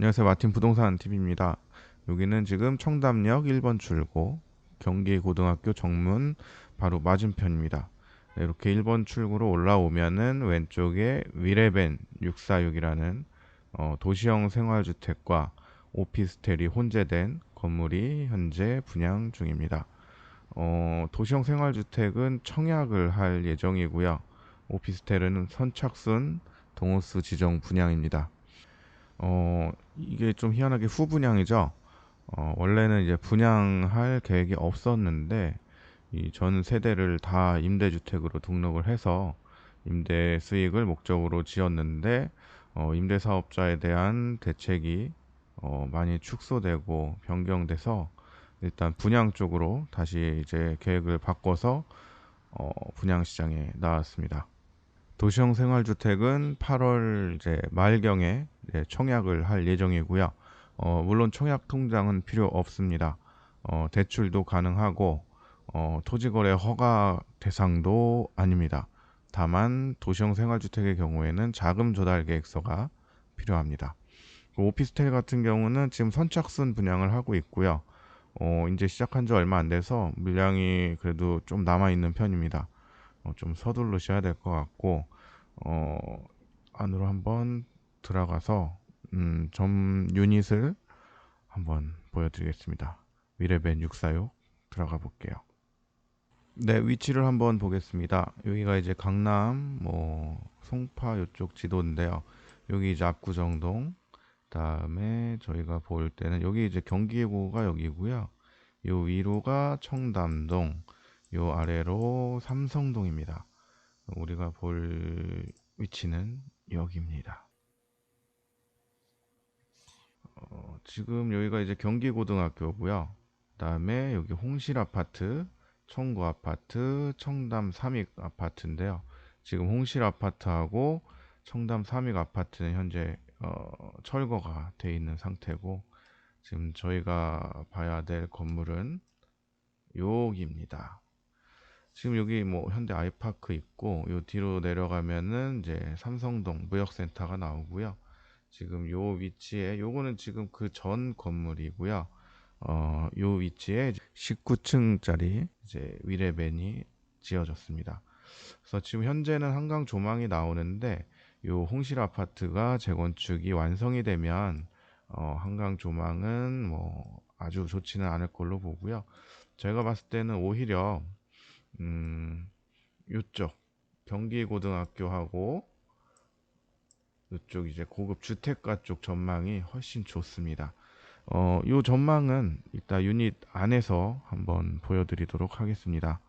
안녕하세요. 마틴 부동산 TV입니다. 여기는 지금 청담역 1번 출구 경기고등학교 정문 바로 맞은편입니다. 네, 이렇게 1번 출구로 올라오면은 왼쪽에 위레벤 646이라는 어, 도시형 생활주택과 오피스텔이 혼재된 건물이 현재 분양 중입니다. 어, 도시형 생활주택은 청약을 할 예정이고요. 오피스텔은 선착순 동호수 지정 분양입니다. 어, 이게 좀 희한하게 후분양이죠. 어, 원래는 이제 분양할 계획이 없었는데 이 전 세대를 다 임대주택으로 등록을 해서 임대 수익을 목적으로 지었는데 어, 임대 사업자에 대한 대책이 어, 많이 축소되고 변경돼서 일단 분양 쪽으로 다시 이제 계획을 바꿔서 어, 분양 시장에 나왔습니다. 도시형 생활주택은 8월 이제 말경에 이제 청약을 할 예정이고요. 어, 물론 청약 통장은 필요 없습니다. 어, 대출도 가능하고 어, 토지거래 허가 대상도 아닙니다. 다만 도시형 생활주택의 경우에는 자금 조달 계획서가 필요합니다. 그 오피스텔 같은 경우는 지금 선착순 분양을 하고 있고요. 어, 이제 시작한 지 얼마 안 돼서 물량이 그래도 좀 남아 있는 편입니다. 어, 좀 서두르셔야 될 것 같고 어, 안으로 한번 들어가서 음, 점 유닛을 한번 보여드리겠습니다. 위레벤 646 들어가 볼게요. 네, 위치를 한번 보겠습니다. 여기가 이제 강남, 뭐 송파 이쪽 지도인데요. 여기 이제 압구정동, 그다음에 저희가 볼 때는 여기 이제 경기고가 여기고요. 요 위로가 청담동, 요 아래로 삼성동입니다. 우리가 볼 위치는 여기입니다. 어, 지금 여기가 이제 경기고등학교고요. 그 다음에 여기 홍실 아파트, 청구 아파트, 청담 삼익 아파트인데요. 지금 홍실 아파트하고 청담 삼익 아파트는 현재 어, 철거가 돼 있는 상태고 지금 저희가 봐야 될 건물은 여기입니다. 지금 여기 뭐 현대 아이파크 있고 요 뒤로 내려가면은 이제 삼성동 무역센터가 나오고요. 지금 요 위치에 요거는 지금 그 전 건물이고요. 어, 요 위치에 19층짜리 이제 위레벤이 지어졌습니다. 그래서 지금 현재는 한강 조망이 나오는데 요 홍실 아파트가 재건축이 완성이 되면 어, 한강 조망은 뭐 아주 좋지는 않을 걸로 보고요. 제가 봤을 때는 오히려 음, 요쪽 경기고등학교하고 이쪽 이제 고급 주택가 쪽 전망이 훨씬 좋습니다. 어, 요 전망은 이따 유닛 안에서 한번 보여드리도록 하겠습니다.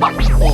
โอ้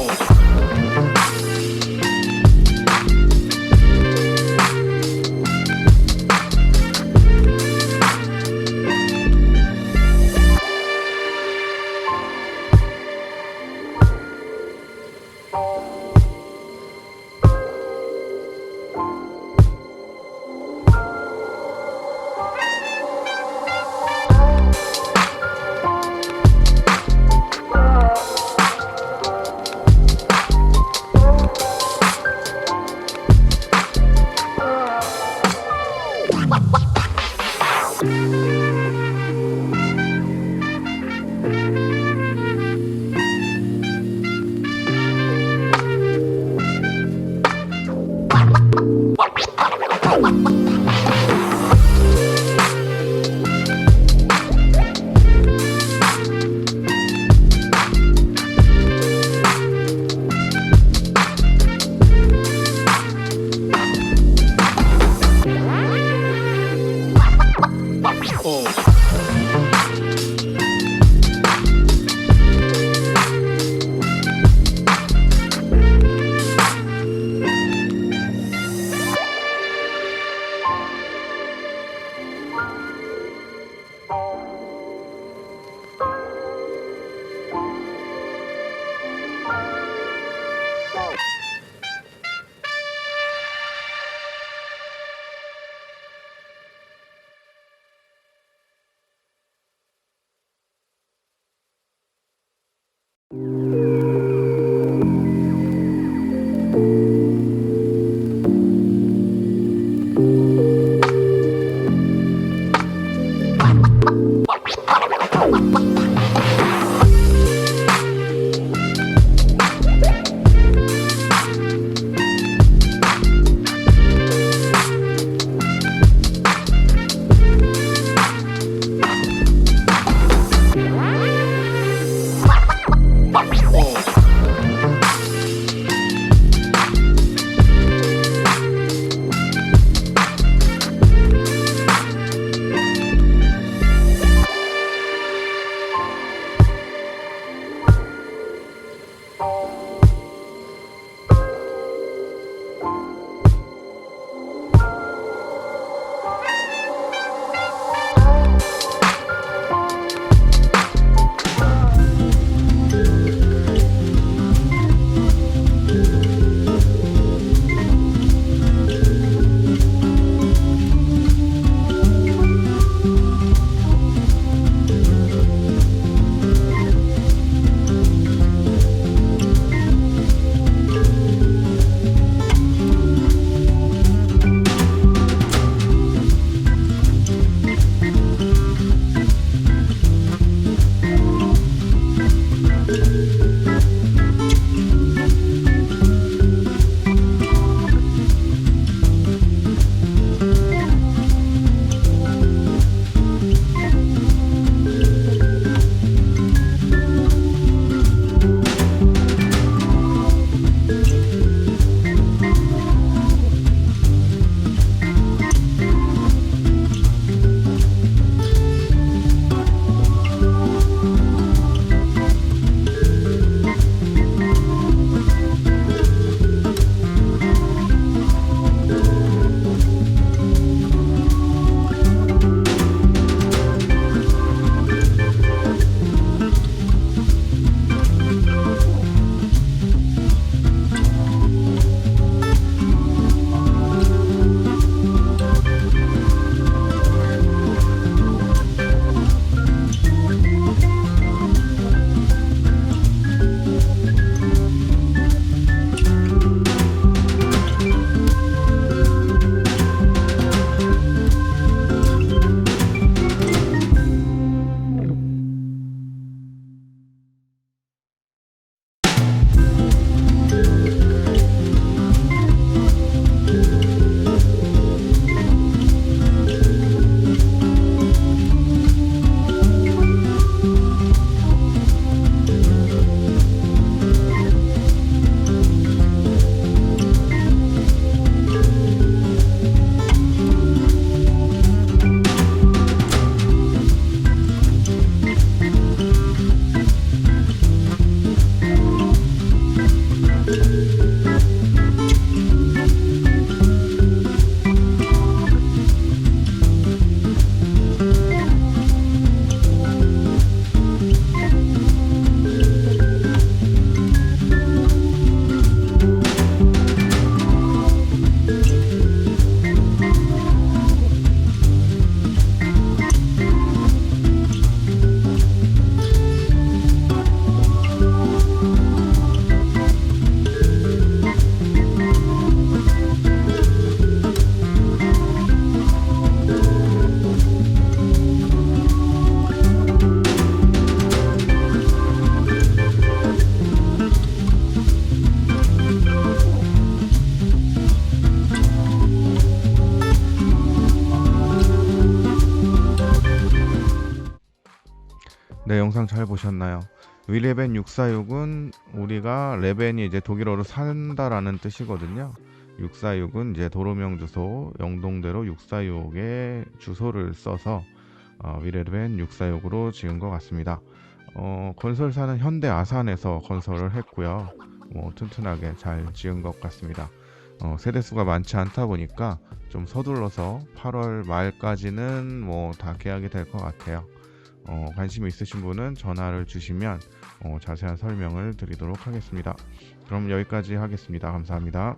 영상 잘 보셨나요? 위레벤 646은 우리가 레벤이 이제 독일어로 산다라는 뜻이거든요. 646은 이제 도로명 주소 영동대로 646의 주소를 써서 어, 위레벤 646으로 지은 것 같습니다. 어, 건설사는 현대 아산에서 건설을 했고요. 뭐 튼튼하게 잘 지은 것 같습니다. 어, 세대수가 많지 않다 보니까 좀 서둘러서 8월 말까지는 뭐 다 계약이 될 것 같아요. 어, 관심 있으신 분은 전화를 주시면 어, 자세한 설명을 드리도록 하겠습니다. 그럼 여기까지 하겠습니다. 감사합니다.